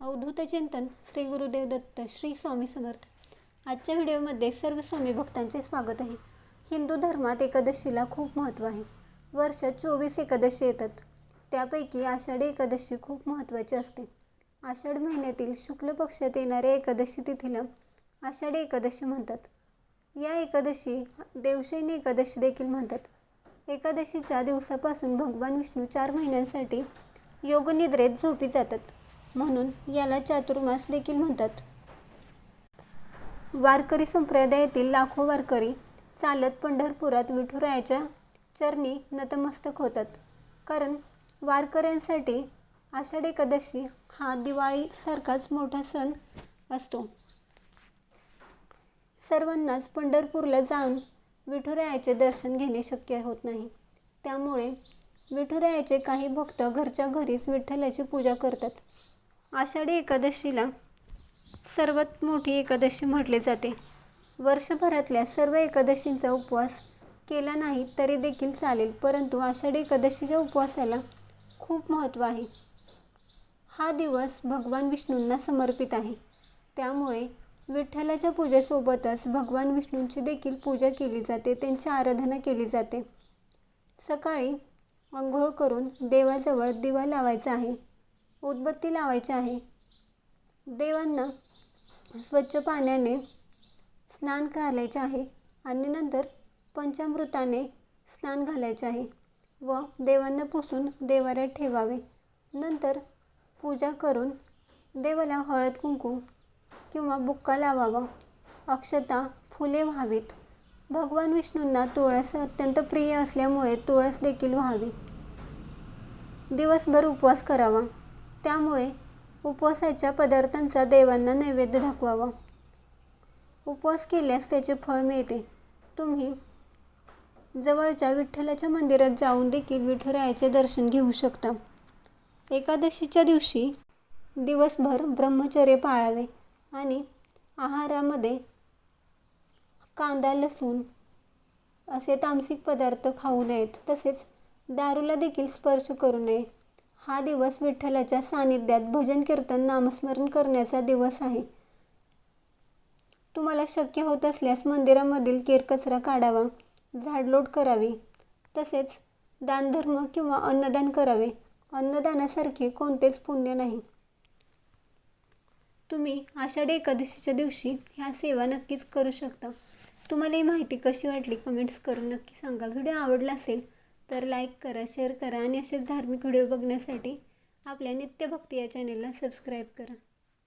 अवधूत चिंतन श्री गुरुदेव दत्त श्री स्वामी समर्थ. आजच्या व्हिडिओमध्ये सर्व स्वामी भक्तांचे स्वागत आहे. हिंदू धर्मात एकादशीला खूप महत्त्व आहे. वर्षात चोवीस एकादशी येतात. त्यापैकी आषाढी एकादशी खूप महत्त्वाची असते. आषाढ महिन्यातील शुक्ल पक्षात येणाऱ्या एकादशी तिथीला आषाढी एकादशी म्हणतात. या एकादशी देवशैनी एकादशी देखील म्हणतात. एकादशीच्या दिवसापासून भगवान विष्णू चार महिन्यांसाठी योगनिद्रेत झोपी जातात. म्हणून याला चातुर्मास देखील म्हणतात. वारकरी संप्रदायातील लाखो वारकरी चालत पंढरपुरात विठुरायाच्या चरणी नतमस्तक होतात. कारण वारकऱ्यांसाठी आषाढ एकादशी हा दिवाळीसारखाच मोठा सण असतो. सर्वांनाच पंढरपूरला जाऊन विठुरायाचे दर्शन घेणे शक्य होत नाही. त्यामुळे विठुरायाचे काही भक्त घरच्या घरीच विठ्ठलाची पूजा करतात. आषाढी एकादशीला सर्वात मोठी एकादशी म्हटले जाते. वर्षभरातल्या सर्व एकादशींचा उपवास केला नाही तरी देखील चालेल परंतु आषाढी एकादशीच्या उपवासाला खूप महत्त्व आहे. हा दिवस भगवान विष्णूंना समर्पित आहे. त्यामुळे विठ्ठलाच्या पूजेसोबतच भगवान विष्णूंची देखील पूजा केली जाते त्यांची आराधना केली जाते. सकाळी आंघोळ करून देवाजवळ दिवा लावायचा आहे. उदबत्ती लावायची आहे. देवांना स्वच्छ पाण्याने स्नान घालायचे आहे आणि नंतर पंचामृताने स्नान घालायचे आहे व देवांना पुसून देवाऱ्यात ठेवावे. नंतर पूजा करून देवाला हळद कुंकू किंवा बुक्का लावावा. अक्षता फुले व्हावीत. भगवान विष्णूंना तुळस अत्यंत प्रिय असल्यामुळे तुळस देखील व्हावी. दिवसभर उपवास करावा. त्यामुळे उपवासाच्या पदार्थांचा देवांना नैवेद्य दाखवावा. उपवास केल्यास त्याचे फळ मिळते. तुम्ही जवळच्या विठ्ठलाच्या मंदिरात जाऊन देखील विठुरायाचे दर्शन घेऊ शकता. एकादशीच्या दिवशी दिवसभर ब्रह्मचर्य पाळावे आणि आहारामध्ये कांदा लसूण असे तामसिक पदार्थ खाऊ नयेत. तसेच दारूला देखील स्पर्श करू नये. हा दिवस विठ्ठलाच्या सानिध्यात भजन कीर्तन नामस्मरण करण्याचा दिवस आहे. तुम्हाला शक्य होत असल्यास मंदिरामधील केरकचरा काढावा झाडलोट करावी तसेच दानधर्म किंवा अन्नदान करावे. अन्नदानासारखे कोणतेच पुण्य नाही. तुम्ही आषाढी एकादशीच्या दिवशी ह्या सेवा नक्कीच करू शकता. तुम्हाला ही माहिती कशी वाटली? कमेंट्स करून नक्की सांगा. व्हिडिओ आवडला असेल तर लाईक करा शेअर करा आणि असेच धार्मिक व्हिडिओ बघण्यासाठी आपल्या नित्यभक्ती या चॅनेलला सबस्क्राईब करा.